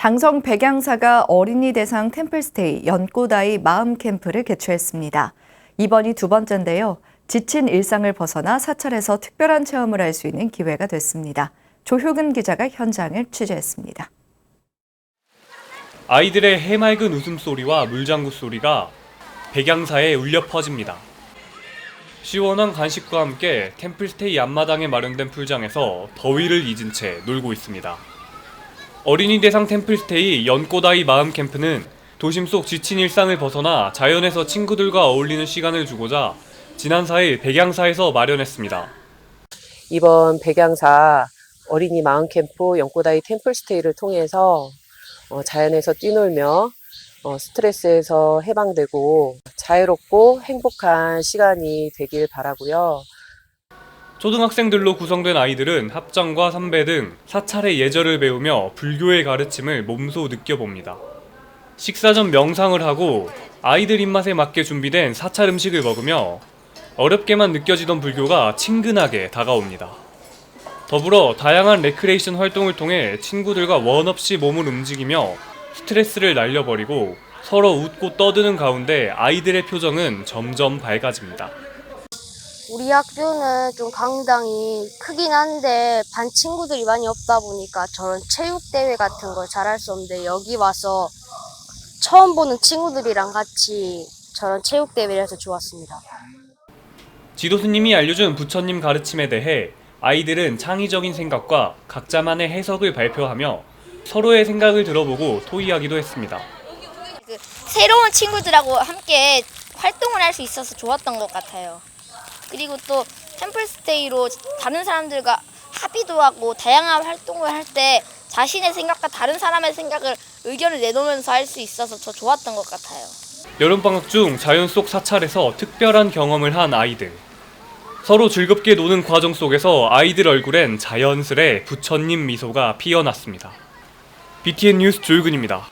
장성 백양사가 어린이 대상 템플스테이 연꽃아이 마음 캠프를 개최했습니다. 이번이 두 번째인데요. 지친 일상을 벗어나 사찰에서 특별한 체험을 할 수 있는 기회가 됐습니다. 조효근 기자가 현장을 취재했습니다. 아이들의 해맑은 웃음소리와 물장구 소리가 백양사에 울려 퍼집니다. 시원한 간식과 함께 템플스테이 앞마당에 마련된 풀장에서 더위를 잊은 채 놀고 있습니다. 어린이 대상 템플스테이 연꽃아이 마음 캠프는 도심 속 지친 일상을 벗어나 자연에서 친구들과 어울리는 시간을 주고자 지난 4일 백양사에서 마련했습니다. 이번 백양사 어린이 마을 캠프 연꽃아이 템플스테이를 통해서 어, 자연에서 뛰놀며 어, 스트레스에서 해방되고 자유롭고 행복한 시간이 되길 바라고요. 초등학생들로 구성된 아이들은 합장과 삼배 등 사찰의 예절을 배우며 불교의 가르침을 몸소 느껴봅니다. 식사 전 명상을 하고 아이들 입맛에 맞게 준비된 사찰 음식을 먹으며 어렵게만 느껴지던 불교가 친근하게 다가옵니다. 더불어 다양한 레크레이션 활동을 통해 친구들과 원 없이 몸을 움직이며 스트레스를 날려버리고 서로 웃고 떠드는 가운데 아이들의 표정은 점점 밝아집니다. 우리 학교는 좀 강당이 크긴 한데 반 친구들이 많이 없다 보니까 저런 체육대회 같은 걸 잘할 수 없는데 여기 와서 처음 보는 친구들이랑 같이 저런 체육대회를 해서 좋았습니다. 지도스님이 알려준 부처님 가르침에 대해 아이들은 창의적인 생각과 각자만의 해석을 발표하며 서로의 생각을 들어보고 토의하기도 했습니다. 그 새로운 친구들하고 함께 활동을 할 수 있어서 좋았던 것 같아요. 그리고 또 템플스테이로 다른 사람들과 합의도 하고 다양한 활동을 할 때 자신의 생각과 다른 사람의 생각을 의견을 내놓으면서 할 수 있어서 더 좋았던 것 같아요. 여름방학 중 자연 속 사찰에서 특별한 경험을 한 아이들. 서로 즐겁게 노는 과정 속에서 아이들 얼굴엔 자연스레 부처님 미소가 피어났습니다. BTN 뉴스 조유근입니다.